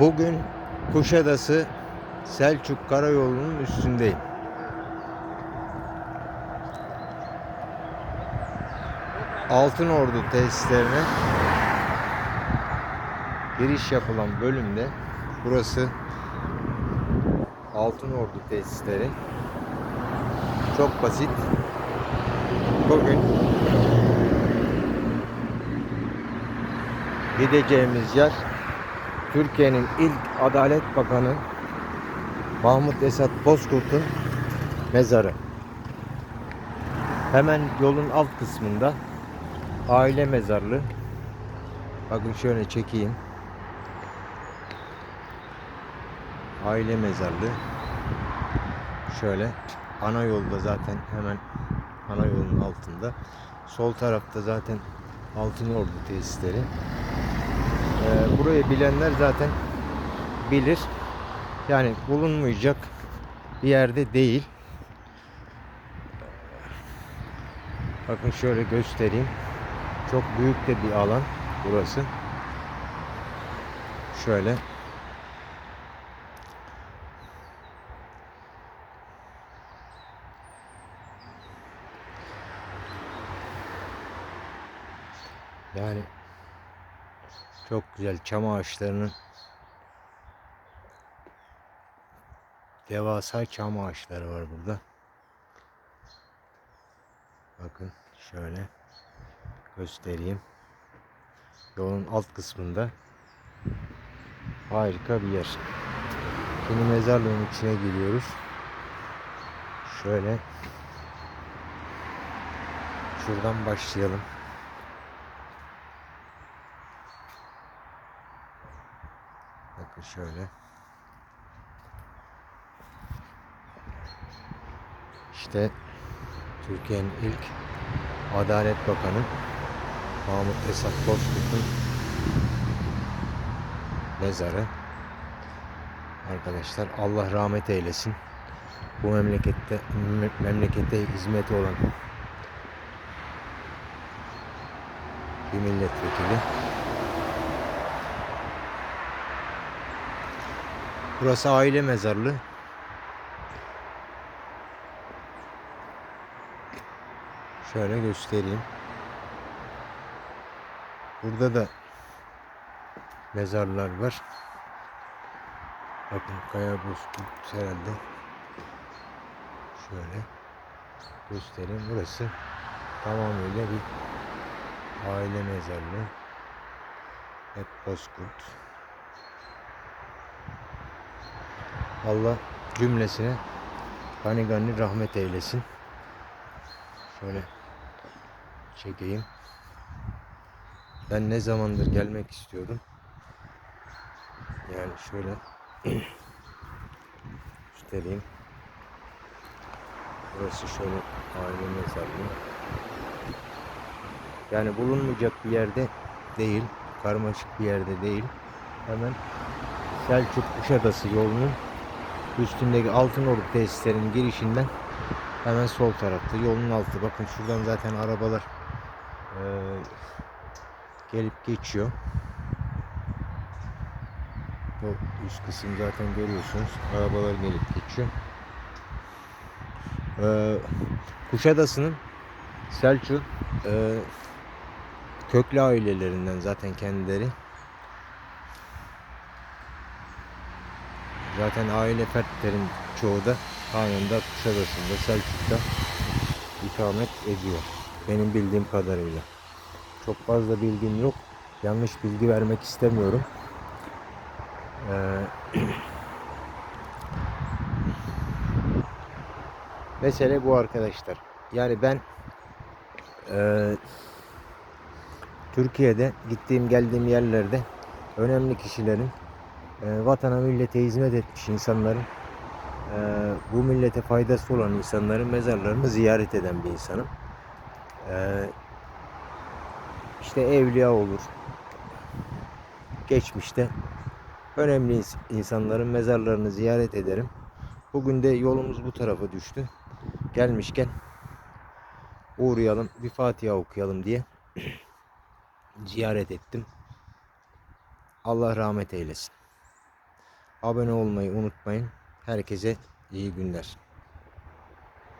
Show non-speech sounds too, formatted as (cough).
Bugün Kuşadası Selçuk Karayolu'nun üstündeyim. Altın Ordu tesislerine giriş yapılan bölümde burası Altın Ordu tesisleri. Çok basit. Bugün gideceğimiz yer Türkiye'nin ilk Adalet Bakanı Mahmut Esat Bozkurt'un mezarı. Hemen yolun alt kısmında aile mezarlığı. Bakın şöyle çekeyim. Aile mezarlığı. Şöyle ana yolda zaten hemen ana yolun altında. Sol tarafta zaten Altın Ordu tesisleri. Ee, burayı bilenler zaten bilir. Yani bulunmayacak bir yerde değil. Bakın şöyle göstereyim. Çok büyük de bir alan burası. Şöyle. Yani çok güzel çam ağaçlarının devasa çam ağaçları var burada. Bakın şöyle göstereyim. Yolun alt kısmında harika bir yer. Şimdi mezarlığın içine giriyoruz. Şöyle şuradan başlayalım. Bakın şöyle. İşte Türkiye'nin ilk Adalet Bakanı Mahmut Esat Bozkurt'un mezarı. Arkadaşlar Allah rahmet eylesin. Bu memlekette me- memlekete hizmeti olan bir milletvekili. Burası aile mezarlığı. Şöyle göstereyim. Burada da mezarlar var. Bakın Kaya Bozkurt herhalde. Şöyle göstereyim. Burası tamamıyla bir aile mezarlığı. Hep Bozkurt. Allah cümlesine gani gani rahmet eylesin. Şöyle çekeyim. Ben ne zamandır gelmek istiyordum. Yani şöyle (clears throat) göstereyim. Burası şöyle aile mezarlığı. Yani bulunmayacak bir yerde değil. Karmaşık bir yerde değil. Hemen Selçuk Kuşadası yolunun üstündeki Altınordu tesislerinin girişinden hemen sol tarafta yolun altı. Bakın şuradan zaten arabalar eee, gelip geçiyor. Yol üst kısım zaten görüyorsunuz. Arabalar gelip geçiyor. Eee Kuşadası'nın Selçuk eee, köklü ailelerinden zaten kendileri. Zaten aile fertlerin çoğu da anında Kuşadası'nda, Selçuk'ta ikamet ediyor. Benim bildiğim kadarıyla. Çok fazla bilgim yok. Yanlış bilgi vermek istemiyorum. Ee, (clears throat) mesele bu arkadaşlar. Yani ben eee, Türkiye'de gittiğim geldiğim yerlerde önemli kişilerin e, vatana millete hizmet etmiş insanların e, bu millete faydası olan insanların mezarlarını ziyaret eden bir insanım. E, işte evliya olur. Geçmişte önemli ins- insanların mezarlarını ziyaret ederim. Bugün de yolumuz bu tarafa düştü. Gelmişken uğrayalım, bir Fatiha okuyalım diye (clears throat) ziyaret ettim. Allah rahmet eylesin. Abone olmayı unutmayın. Herkese iyi günler.